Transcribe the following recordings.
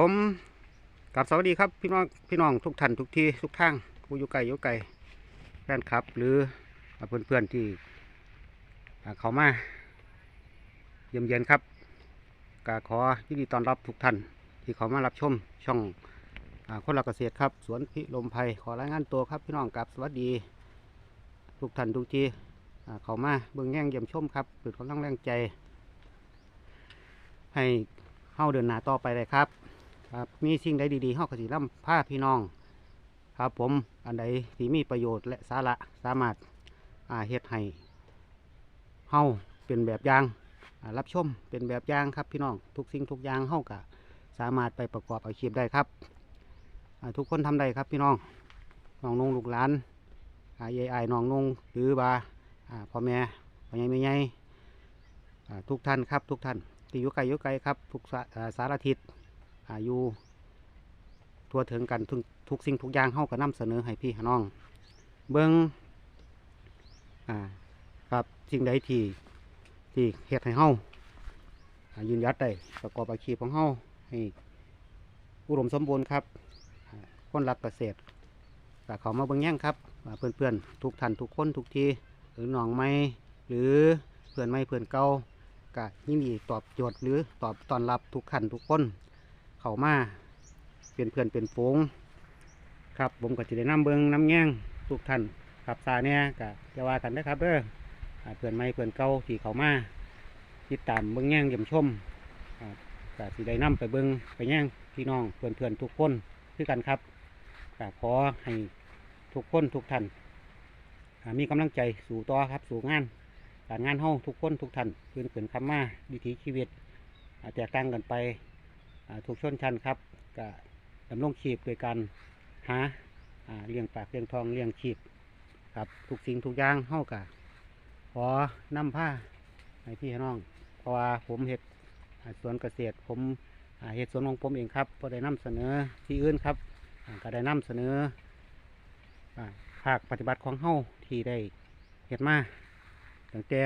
ผมกับสวัสดีครับพี่น้องพี่น้องทุกท่านทุกที่ทุกทางผู้อยู่ไกลอยู่ไกลแฟนคลับ หรือเพื่อนเพื่อนๆที่เขามาเยี่ยมเยียนครับก็ขอยินดีต้อนรับทุกท่านที่เขามารับชมช่องอคนรักเกษตรครับ สวนพิลมไพรขอรายงานตัวครับพี่น้องกับสวัสดี ทุกท่านทุกที่เขามาเบิ่งแย่งเยี่ยมชมครับเปิดกำลังแรงใจ ให้เฮาเดินหน้าต่อไปเลยครับ ครับมีสิ่งใดดีๆเฮาก็สินำพาพี่น้อง ครับผมอันใดที่มีประโยชน์และสาระสามารถอ่าเฮ็ดให้เฮาเป็นแบบอย่างอ่ารับชมเป็นแบบอย่างครับพี่น้องทุกสิ่งทุกอย่างเฮาก็สามารถไปประกอบอาชีพได้ครับอ่าทุกคนทำได้ครับพี่น้องน้องนงลูกหลานอ่ายายอายน้องนงหรือว่าอ่าพ่อแม่พ่อใหญ่แม่ใหญ่อ่าทุกท่านครับทุกท่านที่อยู่ไกลอยู่ไกลครับทุกสาอ่าสารทิศ อายุทั่วถึงกันทุกทุกสิ่งทุกอย่างเฮาก็นำเสนอให้พี่น้อง เบิงอ่าครับสิ่งใดที่ที่เฮ็ดให้เฮาอ่ายืนยัดได้ประกอบอาชีพของเฮาให้อุดมสมบูรณ์ครับ คนรักเกษตรก็เขามาเบิ่งแย่งครับอ่าเพื่อนทุกท่านทุกคนทุกทีหรือน้องไม่หรือเพื่อนไม่เพื่อนเก่าก็ยินดีตอบโจทย์หรือตอบตอนรับทุกท่านทุกคน เข้ามาเป็นเพื่อนเป็นฝูงครับผมก็จะได้นำเบิงน้ำแง่งทุกท่านครับซาเนี่ยก็จะว่ากันนะครับเด้ออ่าเพื่อนไม่เพื่อนเก่าที่เขามาติดตามเบิงแง่งเยี่ยมชมก็สิได้นำไปเบิงไปแง่งพี่น้องเพื่อนเพื่อนทุกคนคือกันครับก็ขอให้ทุกคนทุกท่านมีกำลังใจสู่ต่อครับสู่งานการงานเฮาทุกคนทุกท่านเพื่อนเพื่อนคำมาวิถีชีวิตแตกต่างกันไป อ่าทุกชนชั้นครับก็ดำรงชีพโดยการหาาเลี้ยงปากเลี้ยงทองเลี้ยงชีพครับทุกสิ่งทุกอย่างเฮากะขอนำผ้าให้พี่น้อง เพราะว่าผมเห็ดสวนเกษตรผมเห็ดสวนของผมเองครับก็ได้นำเสนอที่อื่นครับก็ได้นำเสนอภาคปฏิบัติของเฮาที่ได้เห็ดมาตั้งแต่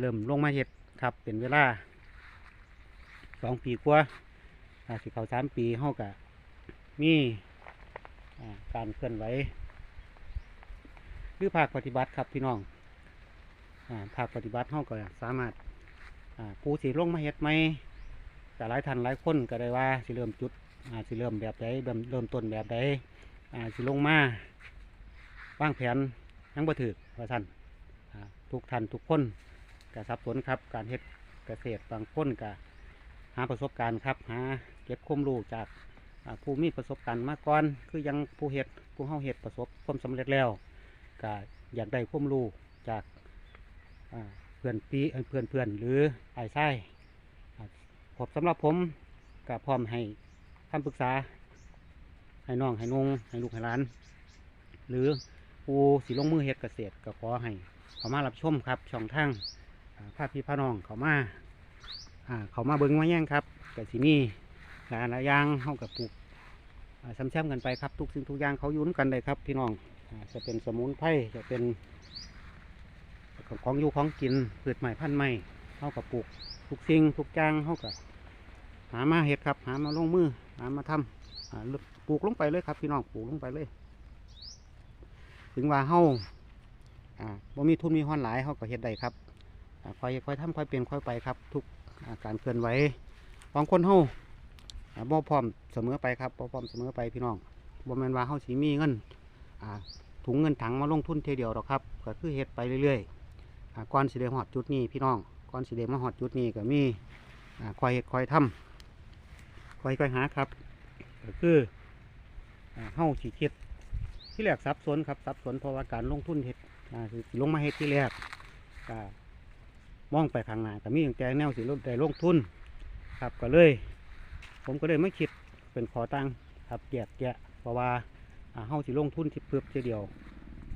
เริ่มลงมาเห็ดครับเป็นเวลา สองปีกว่าอ่าสิเขาสามปีเฮากะมีอ่าการเคลื่อนไหวหรือภาคปฏิบัติครับพี่น้องภาคปฏิบัติเฮาก็สามารถผู้สิลงมาเฮ็ดไหมแต่หลายท่านหลายคนก็ได้ว่าสิเริ่มจุดสิเริ่มแบบใดเริ่มเริ่มต้นแบบใดสิลงมาว่างแผนยังบ่ถือว่าท่านทุกท่านทุกคนก็สับสนครับการเฮ็ดเกษตรบางคนก็ หาประสบการณ์ครับหาเก็บความรู้จากผู้มีประสบการณ์มาก่อน คือยังผู้เห็ดผู้เฮาเห็ดประสบความสำเร็จแล้วก็อยากได้ความรู้จากเพื่อนปีเพื่อนเพื่อนหรือไอ้ไส้อ่าผมสำหรับผมก็พร้อมให้คำปรึกษา ให้น้องให้นงให้ลูกให้หลาน หรือผู้สิลงมือเฮ็ดเกษตรก็ขอให้เขามารับชมครับช่องทางอ่าพพี่พาน้องเขามา อ่าเขามาเบิ้งมาแย่งครับกับที่นี่หลายหลายอย่างเข้ากับปลูกซ้ำๆกันไปครับทุกสิ่งทุกอย่างเขาอยุ่นกันเลยครับ พี่น้องอ่าจะเป็นสมุนไพรจะเป็นของอยู่ของกินพืชใหม่พันธุ์ใหม่เข้ากับปลูกทุกสิ่งทุกอย่างเข้ากับหามาเห็ดครับ หามาลงมือหามาทำอ่าปลูกลงไปเลยครับ พี่น้องปลูกลงไปเลย ถึงว่าเฮาอ่าบ่มีทุนมีห้อนหลายเฮาก็เฮ็ดได้ครับค่อยค่อยทำค่อยเปลี่ยนค่อยไปครับ ทุก การเคลื่อนไหวของคนเฮาบ่พร้อมเสมอไปครับบ่พร้อมเสมอไปพี่น้องบ่แม่นว่าเฮาสิมีเงินถุงเงินถังมาลงทุนเทเดียวหรอกครับก็คือเฮ็ดไปเรื่อยๆอ่าก่อนสิได้ฮอดจุดนี้พี่น้องก่อนสิได้มาฮอดจุดนี้ก็มีคอยเฮ็ดคอยทำคอยคอยหาครับก็คือเฮาสิคิดที่แรกสับสนครับสับสนเพราะว่าการลงทุนเฮ็ดลงมาเฮ็ดที่แรกก็ มองไปข้างหน้าก็มีอย่างแต่แนวสิลดได้ลงทุนครับก็เลย ผมก็เลยไม่คิดเป็นขอตั้งครับแยกแยะเพราะว่าอ่าเฮาสิลงทุนที่เพื่อทีเดียว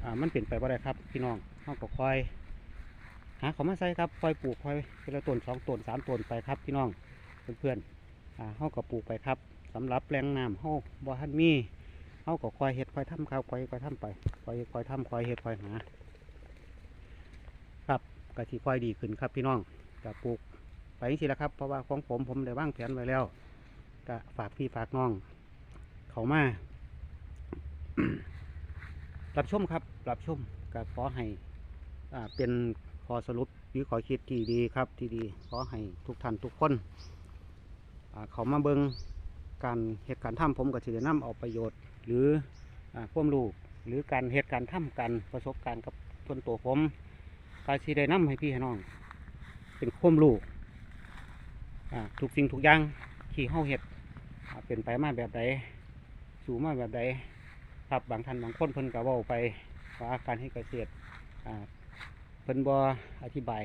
อ่ามันเปลี่ยนไปบ่ได้ครับพี่น้องเฮาก็คอยหาเขามาใส่ครับคอยปลูกคอยทีละต้นสองต้นสามต้นไปครับพี่น้องเพื่อนๆอ่าเฮาก็ปลูกไปครับสำหรับแปลงน้ำเฮาบ่ทันมีเฮาก็คอยเฮ็ดคอยทำครับคอยคอยทำไปคอยคอยทำคอยเฮ็ดคอยหา ก็ที่ค่อยดีขึ้นครับพี่น้องก็ปลูกไปนี่สิละครับ เพราะว่าของผมผมได้วางแผนไว้แล้วก็ฝากพี่ฝากน้อง เขามารับชมครับรับชมก็ขอให้อ่าเป็นขอสรุปหรือขอคิดที่ดีครับที่ดีขอให้ทุกท่านทุกคนอ่าเขามาเบิงการเหตุการณ์ทำผมก็ถือนํเอาประโยชน์ หรืออ่าความรู้หรือการเหตุการณ์ทำกันประสบการณ์กับส่วนตัวผม ก็สิได้นํให้พี่ให้น้อง เป็นความรู้อ่าทุกสิ่งทุกอย่างที่เฮาเฮ็ดอ่าเป็นไปมาแบบใดสู่มาแบบใดครับบางท่านบางคนเพิ่นก็เว้าไปว่าการให้เกษตรอ่าเพิ่นบ่อธิบาย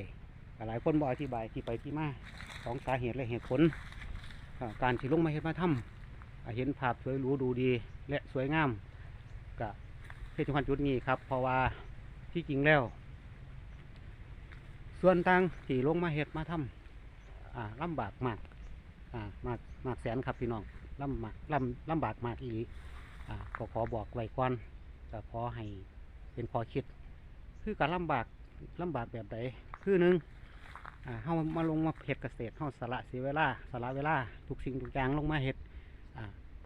หลายคนบ่อธิบายที่ไปที่มาของสาเหตุและเหตุผลอ่าการที่ลงมาเฮ็ดมาทำอ่าเห็นภาพสวยหรูดูดี และสวยงามก็เฮ็ดจังหวัดจุดนี้ครับ เพราะว่าที่จริงแล้ว ส่วนต่างที่ลงมาเฮ็ดมาทำอ่าลำบากมากอ่ามากมากแสนครับพี่น้องลำมากลำลำบากมากอีหลีอ่าก็ขอบอกไว้ก่อนก็ขอให้เป็นขอคิด คือการลำบากลำบากแบบใดคือหนึ่งอ่าเฮามาลงมาเฮ็ดเกษตรเฮาสละเสียเวลาสละเวลาทุกสิ่งทุกอย่างลงมาเฮ็ดอ่า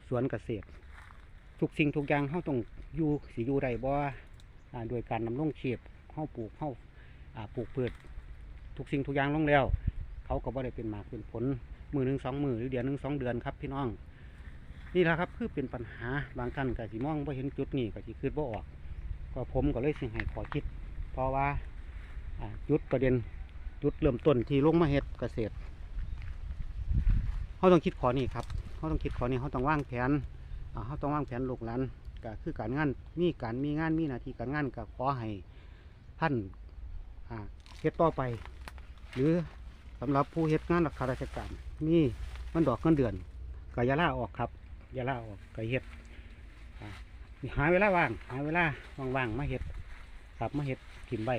สวนเกษตร ทุกสิ่งทุกอย่างเฮาต้องอยู่สิอยู่ได้บ่อ่าโดยการนำลงชีพเฮาปลูกเฮาอ่าปลูกพืช ทุกสิ่งทุกอย่างลงแล้ว เขาก็บ่ได้เป็นหมากเป็นผลมือหนึ่งสองมือหรือเดือนหนึ่งสองเดือนครับพี่น้องนี่แหละครับคือเป็นปัญหาบางท่านก็สิมองว่าเห็นจุดนี้ก็สิคิดว่าออก ก็ผมก็เลยสิให้ขอคิด เพราะว่าจุดประเด็นจุดเริ่มต้นที่ลงมาเฮ็ดเกษตรเขาต้องคิดขอนี่ครับเขาต้องคิดขอนี่เขาต้องวางแผนเขาต้องวางแผนลูกหลานก็คือการงานมีการมีงานมีหน้าที่การงานก็ขอให้ท่านเฮ็ดต่อไป หรือสำหรับผู้เฮ็ดงานราชการาชการมีมันดอกเงินเดือนก็ย่าล่าออกครับย่าล่าออกก็เฮ็ดหาเวลาว่าง หาเวลาว่างๆมาเฮ็ดครับมาเฮ็ดกินใบ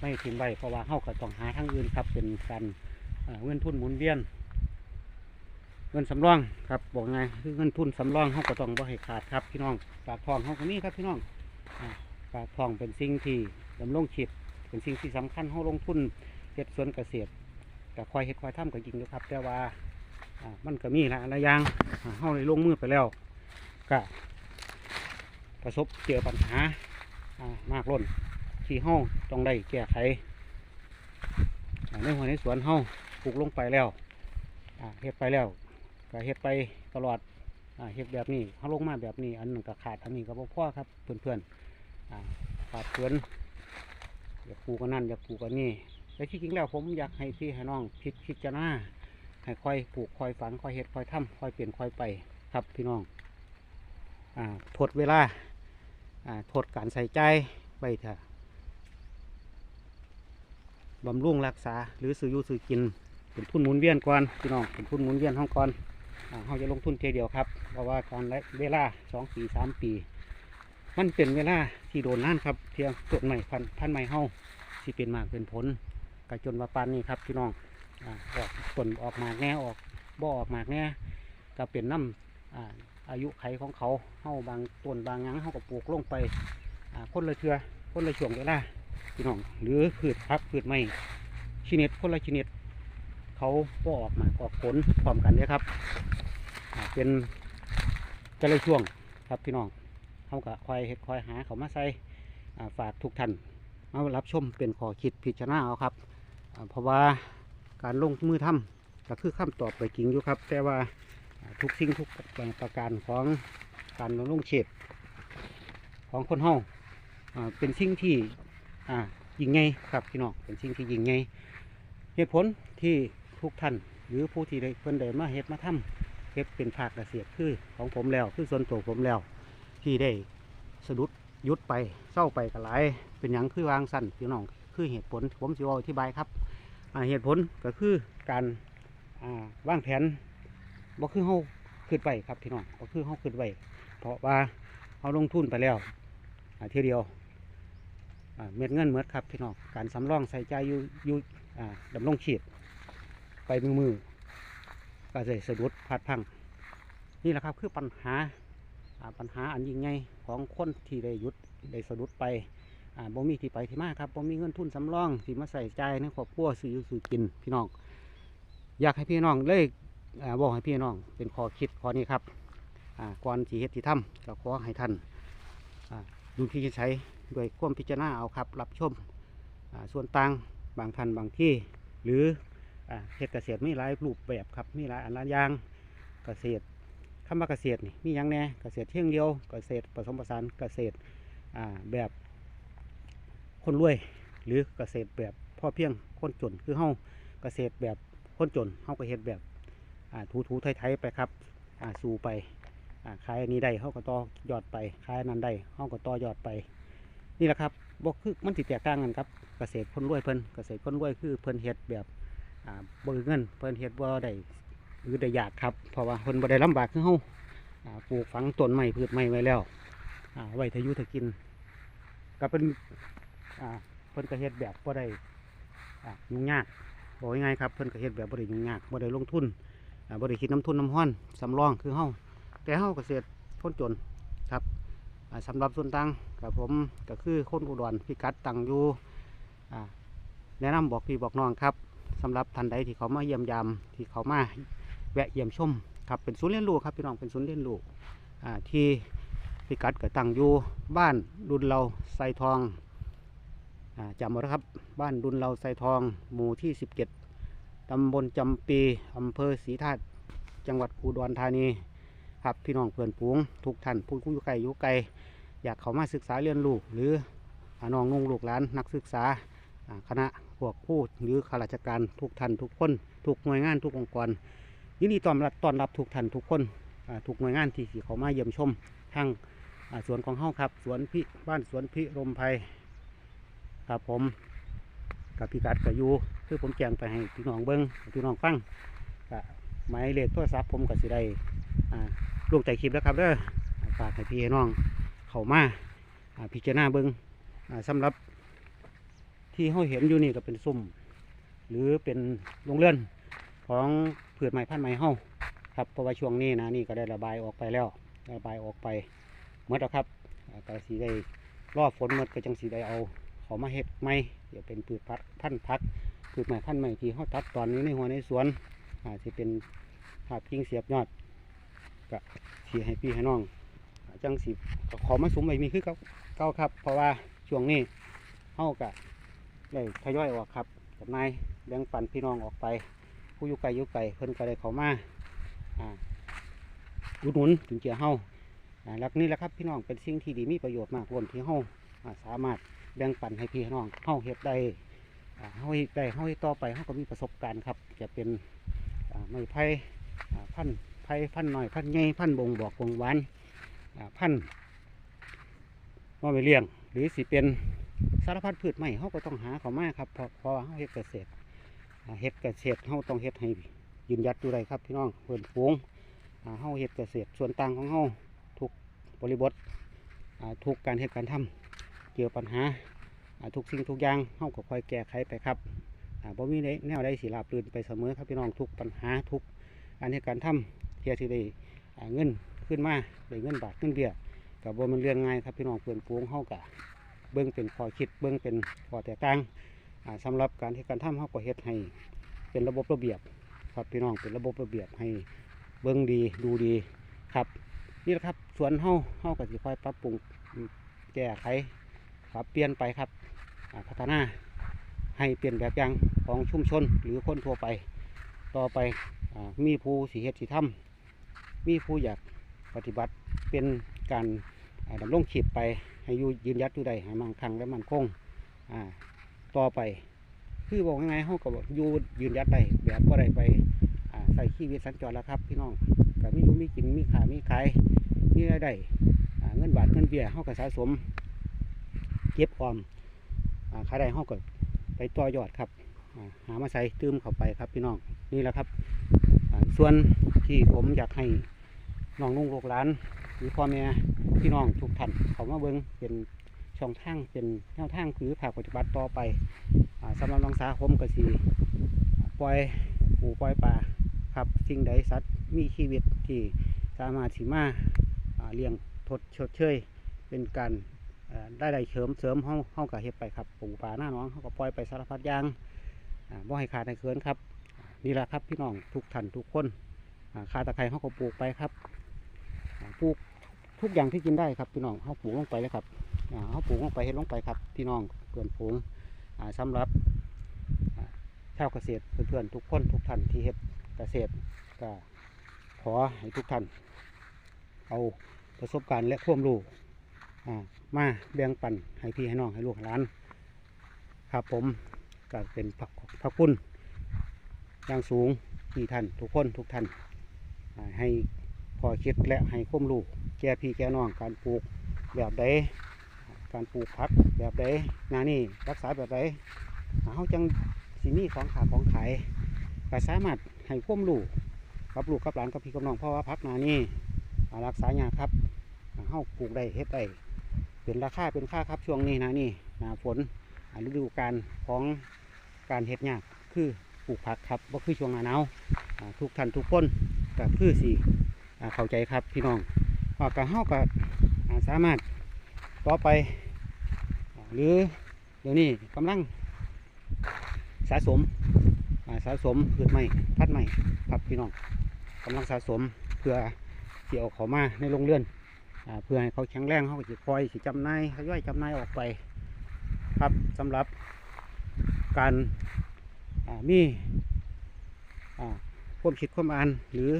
ไม่กินใบเพราะว่าเฮาก็ต้องหาทางอื่นครับ เป็นการเงินทุนหมุนเวียน เงินสำรองครับบอกไงคือเงินทุนสำรองเฮาก็ต้องบ่ให้ขาดครับพี่น้องปากทองเฮาก็มีครับพี่น้องอ่าปากทองเป็นสิ่งที่ดำรงชีพ เป็นสิ่งที่สำคัญเฮาลงทุนเฮ็ดสวนเกษตรก็คอยเฮ็ดคอยทำก็จริงอยู่ครับ แต่ว่ามันก็มีหลายหลายอย่างอ่าเฮาได้ลงมือไปแล้วก็ประสบเจอปัญหามากล้นที่เฮาต้องได้แก้ไขในหัวในสวนเฮาปลูกลงไปแล้วเฮ็ดไปแล้วก็เฮ็ดไปตลอดอเฮ็ดแบบนี้เฮาลงมาแบบนี้ อันหนึงก็ขาดอันนี้ก็บ่พอครับเพื่อนๆอ่าขาดเพื่อน อยากปลูกกันนั่นอยากปลูกกันนี่แต่ที่จริงแล้วผมอยากให้พี่ให้น้องพิดพิจารณาให้คอยปลูกคอยฝังค่อยเฮ็ดคอยทำคอยเปลี่ยนคอยไปครับพี่น้องอ่าทดเวลาอ่าทดการใส่ใจไว้เถอะบำรุงรักษาหรือซื้ออยู่ซื้อกินเป็นทุนหมุนเวียนก่อนพี่น้องเป็นทุนหมุนเวียนห้องก่อนเขาจะลงทุนเทเดียวครับ เพราะว่าการละเวลาสองปีสามปี มันเป็นเวลาที่โดนนั่นครับเพียงต้นใหม่พันพันใหม่เฮาที่เป็นมากเป็นผลกระจนว่าปานนี้ครับพี่น้องออกต้นออกหมากแน่ออกบ่อออกหมากแน่ก็เป็นน้ำอาอายุไขของเขาเฮาบางต้นบางหยังเฮาก็ปลูกลงไปคนละเทือคนละช่วงเวลาพี่น้องหรือพืชพักพืชไม้ชนิดคนละชนิดเขาบ่ออกหมากออกผลพร้อมกันเนี่ยครับ เป็นแต่ละช่วงครับพี่น้อง เขาก็คอยเฮ็ดคอยหาเขามาใส่ฝากทุกท่านมารับชมเป็นขอคิดพิจารณาเอาครับเพราะว่าการลงมือทำก็คือคำตอบไปจริงอยู่ครับ แต่ว่าทุกสิ่งทุกประการของการดำรงชีพของคนเฮาอ่าเป็นสิ่งที่ยิงใหญ่ครับพี่น้องเป็นสิ่งที่ยิงใหญ่เหตุผลที่ทุกท่านหรือผู้ที่ได้เพิ่นได้มาเฮ็ดมาทำเฮ็ดเป็นภาคเกษตรคือของผมแล้วคือส่วนตัวผมแล้ว ที่ได้สะดุดยุดไปเศร้าไปกับหลาย เป็นหยังคือวางสั้นพี่น้อง คือเหตุผลผมจะอธิบายครับเหตุผลก็คือการอ่าวางแผนบ่คือเฮาขึ้นไปครับพี่น้องบ่คือเฮาขึ้นไปเพราะว่าเฮาลงทุนไปแล้วอ่าเทีเดียวเม็ดเงินเมดครับพี่น้องการสำรองใส่ใจอยู่อยู่ดำรงชีพไปมือมือก็จะสะดุดพลาดพัง นี่แหละครับคือปัญหา ปัญหาอันยิ่งใหญ่ของคนที่ได้หยุดได้สะดุดไปบ่มีที่ไปที่มาครับบ่มีเงินทุนสำรองที่มาใส่ใจในครอบครัวซื้ออยู่ซื้อกินพี่น้อง อยากให้พี่น้องเลยบอกให้พี่น้องเป็นข้อคิดข้อนี้ครับก่อนสีเฮ็ดที่ทำก็ขอให้ท่านดูพิจารณาด้วยความพิจารณาเอาครับ รับชมส่วนต่างบางท่านบางที่ หรืออเฮ็ดเกษตรไมีหลายรูปแบบครับมีหลายอันหลายอย่างเกษตร คำว่าเกษตรนี่มีอย่างแน่เกษตรเที่ยงเดียวเกษตรผสมผสานเกษตรแบบคนรวย หรือเกษตรแบบพ่อเพียงคนจนคือเฮาเกษตรแบบคนจนเฮาก็เฮ็ดแบบถูถูไทยๆไปครับสู่ไปอ่าขายนี้ได้เฮาก็ต่อยอดไปขายนั้นได้เฮาก็ต่อยอดไป นี่แหละครับบ่คือมันสิแตกต่างกันครับเกษตรคนรวยเพิ่นเกษตรคนรวยคือเพิ่นเฮ็ดแบบอ่าบ่มีเงินเพิ่นเฮ็ดบ่ได้ หรือได้ยากครับ เพราะว่าเพิ่นบ่ได้ลำบากคือเฮาปลูกฝังต้นไม้พืชไม้ไว้แล้วไว้ทายุทธกิน ก็เป็นเพิ่นก็เฮ็ดแบบบ่ได้ยุ่งยากบอกง่ายครับเพิ่นก็เฮ็ดแบบบ่ได้ยุ่งยากบ่ได้ลงทุนบ่ได้คิดน้ำทุนน้ำห้อนสำรองคือเฮาแต่เฮาเกษตรคนจนครับอ่าสำหรับส่วนต่างกับผมก็คือคนอุดรพิกัดตังอยู่แนะนำบอกพี่บอกน้องครับสำหรับท่านใดที่เขามาเยี่ยมยามที่เขามา แวะเยี่ยมชมครับเป็นศูนย์เรียนรู้ครับพี่น้องเป็นศูนย์เรียนรู้ที่พิกัดก็ตั้งอยู่บ้านดุลเราไซทองจำไว้นะครับบ้านดุลเราไซทองหมู่ที่ 17 ตำบลจำปีอำเภอศรีธาตุจังหวัดอุดรธานีครับพี่น้องเพื่อนฝูงทุกท่านผู้อยู่ไกลอยู่ไกลอยากเข้ามาศึกษาเรียนรู้หรืออน้องนุ่งลูกหลานนักศึกษาอ่าคณะพวกผู้หรือข้าราชการทุกท่านทุกคน ทุกหน่วยงานทุกองค์กร ยินดีต้อนรับต้อนรับทุกท่านทุกคนทุกหน่วยงานที่สิเขามาเยี่ยมชมทางสวนของเฮาครับ สวนพิบ้านสวนพิรมไพรครับผมกับพิกัดกับยูคือผมแจ้งไปให้พี่น้องเบิ้งพี่น้องฟังก็หมายเลขโทรศัพท์ผมก็สิได้ลงใจคลิปแล้วครับเด้อฝากให้พี่น้องเข้ามาอ่าพิจารณาเบิงสำหรับที่เขาเห็นอยู่นี่ก็เป็นซุ่ม หรือเป็นโรงเรือนของ พืชไม้พันไม้เฮาครับเพราะว่าช่วงนี้นะนี่ก็ได้ระบายออกไปแล้ว ระบายออกไปเมื่อแล้วครับก็สีได้รอฝนหมดก็จังสีได้เอาเขามาเฮ็ดไม้เดี๋ยวเป็นพืชพัดพันธุ์พักพืชไม้พันไม้ที่เขาตัดตอนนี้ในหัวในสวนอาจจะเป็นภาพกิ่งเสียบยอดก็สีให้พี่ให้น้องจังสิก็ขอมาสุมไว้มีคือเก่าเก่าครับ เพราะว่าช่วงนี้เฮากะได้ทยอยออกครับกับนายแบ่งปันพี่น้องออกไป ผู้อยู่ไกลอยู่ไกลเพิ่นก็ได้เขามาอ่าอุดหนุนถึงเจียเฮาอ่าแล้วนี่แหละครับพี่น้องเป็นสิ่งที่ดีมีประโยชน์มากล้นที่เฮาอ่าสามารถแบ่งปันให้พี่น้องเฮาเฮ็ดได้อ่าเฮาเฮ็ดได้เฮาเฮ็ดต่อไปเฮาก็มีประสบการณ์ครับ จะเป็นอ่าไม้ไผ่อ่าพันธุ์ไผ่พันธุ์หน่อยพันธุ์ใหญ่พันธุ์บ่งบอกบ่งหวานอ่าพันธุ์ว่าไปเลี้ยง หรือสิเป็นสารพัดพืชใหม่เขาก็ต้องหาเขามาครับเพราะเพราะว่าเขาเฮ็ดเกษตร เฮ็ดเกษตรเขาต้องเฮ็ดให้ยืนยัดดูได้ครับพี่น้องเพื่อนฝูงเขาเฮ็ดเกษตรส่วนต่างของเขาทุกบริบททุกการเฮ็ดการทำเกี่ยวปัญหาทุกสิ่งทุกอย่างเขาก็คอยแก้ไขไปครับอ่าบ่มีแนวใดสิราบรื่นไปเสมอครับพี่น้องทุกปัญหาทุกการเฮ็ดการทำเทียที่ได้เงินขึ้นมาได้เงินบาทเงินเบี้ยกับว่ามันเรื่องง่ายครับพี่น้องเพื่อนฟูงเฮากะเบิ้องเป็นข้อคิดเบิ้องเป็นข้อแตกต่าง อ่าสำหรับการเฮ็ดการทำเฮาก็เฮ็ดให้เป็นระบบระเบียบครับพี่น้องเป็นระบบระเบียบให้เบิ้งดีดูดีครับนี่แหละครับสวนเฮาเฮาก็สิค่อยปรับปรุงแก้ไขปรับเปลี่ยนไปครับพัฒนาให้เปลี่ยนแบบอย่างของชุมชนหรือคนทั่วไป ต่อไปอมีผู้สีเฮ็ดสีทำมีผู้อยากปฏิบัติเป็นการดำรงชีพไปให้ยืนยัดอยู่ได้ให้มั่งคั่งและมั่นคง ต่อไป คือบอกยังไงเขาก็บอกยูยืนยัดได้แบบก็ได้ไปอ่าใส่ชีวิตสัญจรแล้วครับ พี่น้องก็มีอยู่มีกินมีขายมีขายมีรายได้เงินบาทเงินเบี้ยเขาก็สะสม เก็บออมอ่าขายได้เขาก็ไปต่อยอดครับหามาใส่ตื้มเข้าไปครับพี่น้องนี่แหละครับ ส่วนที่ผมอยากให้น้องนุ่งลูกหลานหรือพ่อแม่พี่น้องทุกท่านเขามาเบิ้งเป็น ช่องทางเป็นแนวทางคือภาคปฏิบัติต่อไปอสำหรับน้องสาผมก็สีปล่อยปูปล่อยปลาครับสิ่งใดสัตว์มีชีวิตที่สามารถสิมาเลี้ยงทดชดเชยเป็นการได้ได้เสริมเสริมเฮาเฮากับเฮ็ดไปครับปูปลาหน้าน้องเฮาก็ปล่อยไปสารพัดอย่างบ่ให้ขาดให้เคินครับนี่แหละครับพี่น้องทุกท่านทุกคนอ่าข่าตะไคร้เขาก็ปลูกไปครับปลูกทุกอย่างที่กินได้ครับพี่น้องเขาปลูกลงไปเลยครับ เขาปลูกลงไปเฮ็ดลงไปครับพี่น้องเพื่อนฝูงอ่าสำหรับชาวเกษตรเพื่อนๆทุกคนทุกท่านที่เฮ็ดเกษตรก็ขอให้ทุกท่านเอาประสบการณ์และความรู้มาแบ่งปันให้พี่ให้น้องให้ลูกหลานครับผมก็เป็นพระพระคุณอย่างสูงที่ท่านทุกคนทุกท่านให้พอคิดและให้ความรู้แก่พี่แก่น้องการปลูกแบบใด การปลูกผักแบบใดงานนี้รักษาแบบใดเขาจังสิมีของขาของขายก็สามารถให้ควมรู้กับลูกกับหลานกับพี่กับน้องเพราะว่าผักนานี้อ่รักษายากครับเขาปลูกได้เฮ็ดได้เป็นราคาเป็นค่าครับช่วงนี้นะนี่นาฝนฤดูกาลของการเฮ็ดหญ้าคือปลูกผักครับว่าคือช่วงหน้าหนาวทุกท่านทุกคนก็คือสิอ่เข้าใจครับพี่น้องอ่าก็เฮาก็อ่าสามารถต่อไป หรือเดี๋ยวนี้กำลังสะสมสะสมพืชใหม่พัดใหม่ครับพี่น้องกำลังสะสมเพื่อที่เอาเขามาในโรงเรือนอเพื่อให้เขาแข็งแรงเขาจะคอยสิจำนายทยอยจำนายออกไป ครับสำหรับการมีความคิดความอ่านหรือ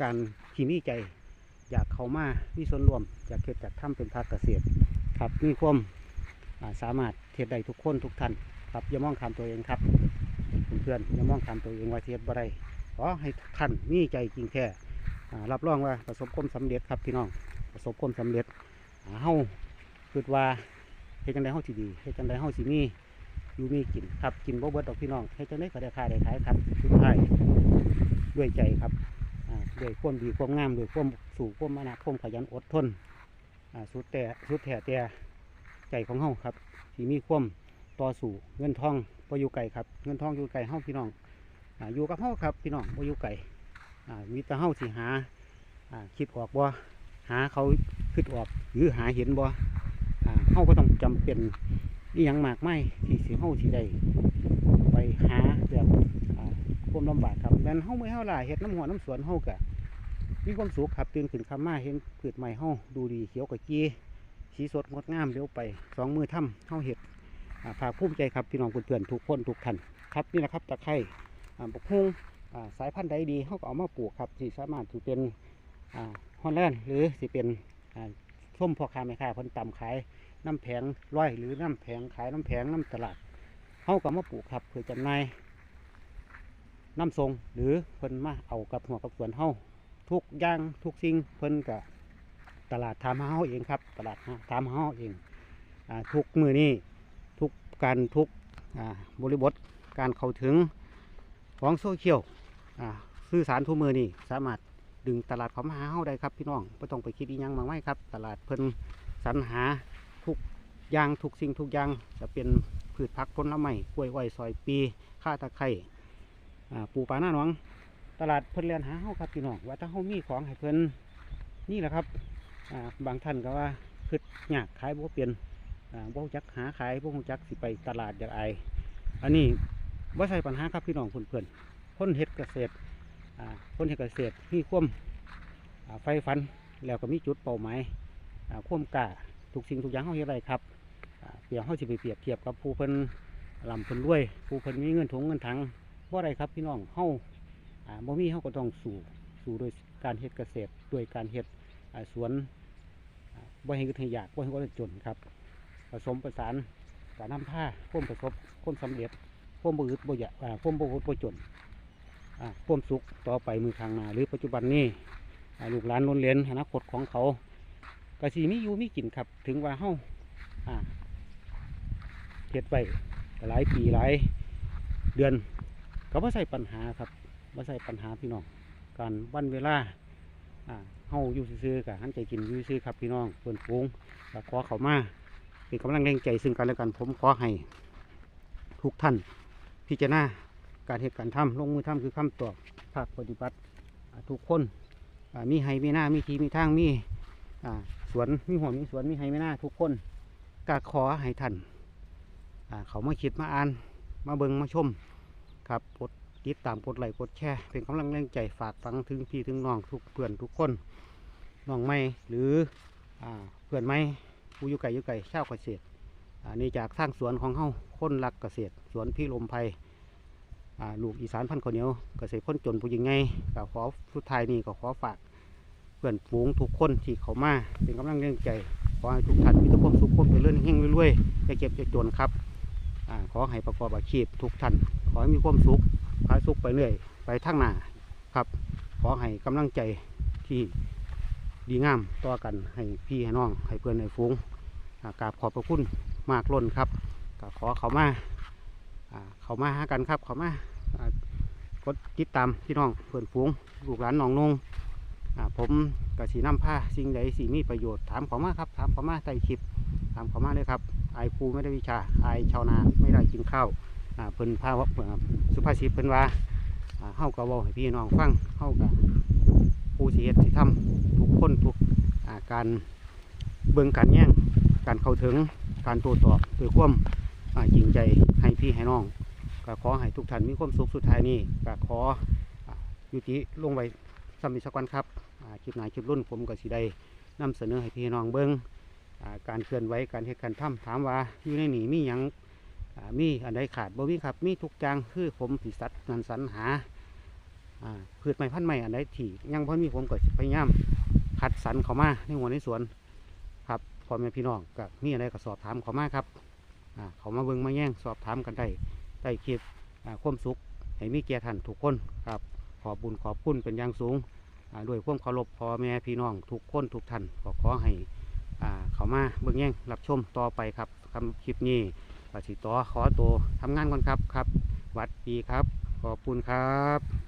การที่มีใจอยากเขามามีส่วนรวมอยากเกิดจากทำเป็นภาคเกษตร ครับมีความ สามารถเทียได้ทุกคนทุกท่านครับอย่ามองคำตัวเองครับเพื่อนๆอย่ามองคำตัวเองว่าเทียบบ่ได้ขอให้ท่านมีใจจริงแท้รับรองว่าประสบความสำเร็จครับพี่น้องประสบความสำเร็จอ่าเฮาคิดว่าเฮ็ดจังไดเฮาสิดีเฮ็ดจังไดเฮาสิมีอยู่มีกินครับกินบ่เบิดดอกพี่น้องเฮ็ดจังไดก็ได้ค่าได้ขายครับสุดท้ายด้วยใจครับด้วยความดีความงามด้วยความสู่ความมานะความขยันอดทนสุดแต่สุดแท้แต่ ใจของเฮาครับสิมีความต่อสู้เงินทองบ่อยู่ไกลครับ เงินทองอยู่ไกลเฮาพี่น้องอยู่กับเฮาครับพี่น้องบ่อยู่ไก่มีแต่เฮาสิหาคิดออกบ่หาเขาคิดออกหรือหาเห็นบ่าเฮาก็ต้องจำเป็นนี่ยังมากไม่ที่สิเฮาสิได้ไปหาแบบความลำบากครับแม่นเฮาไม่เฮาล่ะเฮ็ดน้ำหัวน้ำสวนเฮาก็มีความสุขครับตื่นขึ้นคำมาเห็นพืชใหม่เฮาดูดีเขียวกะจี สีสดงดงามเร็วไปสองมือทำเฮาเฮ็ดอ่าภาคภูมิใจครับพี่น้องเพื่อนๆทุกคนทุกท่านครับนี่แหละครับตะไคร้อ่าบกฮุงอ่าสายพันธุ์ใดดีเฮาก็เอามาปลูกครับที่สามารถสิเป็นฮอลแลนด์หรือสิเป็นส้มพอค้าแม่ค้าเพิ่นตำขายน้ำแผงร้อยหรือน้ำแผงขายน้ำแผงน้ำตลาดเขาก็มาปลูกครับเพื่อจำหน่ายน้ำทรงหรือเพิ่นมาเอากับหัวกับสวนเฮาทุกอย่างทุกสิ่งเพิ่นกับ ตลาดทำเฮาเองครับ ตลาดทำเฮาเองอทุกมือนี้ทุกการทุกบริบทการเข้าถึงของโซเชียลสื่อสารทุกมือนี้สามารถดึงตลาดเขามาหาเฮาได้ครับพี่น้องไม่ต้องไปคิดอีหยังมากไม่ครับ ตลาดเพิ่นสรรหาทุกอย่างทุกสิ่งทุกอย่างจะเป็นพืชผักผลไม้กล้วยอ้อยซอยปีข้าตะไคร่ปูปลาหน้าหนอง ตลาดเพิ่นเรียนหาเฮาครับพี่น้องว่าถ้าเฮามีของให้เพิ่นนี่แหละครับ บางท่านก็ว่าคืดยากขายบ่เป็นอ่าบ่จักหาขายบ่จักสิไปตลาดอยากออันนี้บ่ใช่ปัญหาครับพี่น้องเพื่อนๆคนเฮ็ดเกษตรอ่าคนเฮ็ดเกษตรมีควมไฟฟันแล้วก็มีจุดเป้าหมายอ่าควมกาทุกสิ่งทุกอย่างเขาเฮ็ดได้ครับเปรียบเขาสิไปเปรียบเทียบกับผู้เพิ่นลำเพิ่นรวยผู้เพิ่นมีเงินถุงเงินถังบ่ได้ครับพี่น้องเฮาอ่าบ่มีเฮาก็ต้องสู้สู้โดยการเฮ็ดเกษตรด้วยการเฮ็ดสวน บ่ให้เกิดให้ยากบ่ให้คนจนครับ ผสมประสานการนำผ้าควมประสบควมสำเร็จควมบ่อึดบ่อยากอ่าควมบ่อดบ่จนอ่าควมสุขต่อไปมือข้างหน้าหรือปัจจุบันนี้ลูกหลานล้นเลียนอนาคตของเขาก็สีมีอยู่มีกินครับ ถึงว่าเฮาอ่าเฮ็ดไปหลายปีหลายเดือนก็บ่ใส่ปัญหาครับบ่ใส่ปัญหาพี่น้องการวันเวลา เฮาอยู่ซื่อๆกับหันใจกินอยู่ซื่อครับพี่น้องเพิ่นฟูงก็ขอเขามาเป็นกำลังแรงใจซึ่งกันและกันผมขอให้ทุกท่านพิจารณาการเหตุการณ์ทำลงมือทำคือคำตอบภาคปฏิบัติทุกคนมีให้มีหน้ามีทีมีทางมีสวนมีหัวมีสวนมีไฮไม่น่าทุกคนก็ขอให้ท่านเขามาคิดมาอ่านมาเบิงมาชมครับกด ติดตามกดไลค์กดแชร์เป็นกำลังแรงใจฝากฟังถึงพี่ถึงน้องทุกเพื่อนทุกคนน้องไม่หรืออ่าเพื่อนไม่ผู้อยู่ไกลอยู่ไกลชาวเกษตรอันนี้จากสร้างสวนของเฮาคนรักเกษตร สวนพี่ลมไพอ่าลูกอีสานพันธุ์ข้าวเหนียวเกษตรคนจนผู้ยังไงก็ขอสุดท้ายนี้ก็ขอฝากเพื่อนฝูงทุกคนที่เขามาเป็นกำลังแรงใจขอให้ทุกท่านมีแต่ความสุขความเจริญเฮงรวยๆอย่าเก็บอย่าจนครับอาขอให้ประกอบอาชีพทุกท่านขอให้มีความสุข ขอให้สุขไปเรื่อย ไปทั้งหน้าครับ ขอให้กำลังใจที่ดีงามต่อกันให้พี่ให้น้อง ให้เพื่อนให้ฟุ้งกราบขอบพระคุณมากล้นครับก็ขอเขามาเขามาหากันครับ เขามากดติดตามพี่น้องเพื่อนฟุ้งลูกหลานน้องนงผมกสีน้ำผ้าสิ่งใดสิ่มีประโยชน์ถามเขามาครับ ถามเขามาใต้คลิปถามเขามาเลยครับไอครูไม่ได้วิชาไอชาวนาไม่ได้กินข้าวอ่า เพิ่นพาวสุภาษิตเพิ่นว่าอ่าเฮากะเว้าให้พี่น้องฟังเฮากะผู้เสิเฮ็ดสิทำทุกคนทุกาการเบิ่งการแย่งการเข้าถึงการโต้ตอบด้วยความอ่าจริงใจให้พี่ให้น้องก็ขอให้ทุกท่านมีความสุขสุดท้ายนี้ก็ขออ่ายุติลงไว้สำหรับสักวันครับคลิปหนาคลิปรุ่นผมก็สิได้นำเสนอให้พี่น้องเบิ้งอ่าการเคลื่อนไหวการเหตุการณ์ทำถามว่าอยู่ในหนีมีหยังอ่า มีอันใดขาดบ่มีครับ มีทุกอย่างคือผมสิสัตว์นันสรรหาพืชไม้พันธุ์ไม้อันใดที่ยังพอมีผมก็พยายามคัดสรรเขามาในหัวในสวนครับพ่อแม่พี่น้องก็มีอะไรก็สอบถามเขามาครับเขามาเบิ้งมาแย่งสอบถามกันได้ได้คลิปความสุขให้มีแก่ท่านทุกคนครับขอบุญขอบคุณเป็นอย่างสูงด้วยความเคารพพ่อแม่พี่น้องทุกคนทุกท่านก็ขอให้เขามาเบิ่งแย่งรับชมต่อไปครับคำคลิปนี้ ปฏิต่อขอตัวทำงานก่อนครับครับ หวัดดีครับ ขอบคุณครับ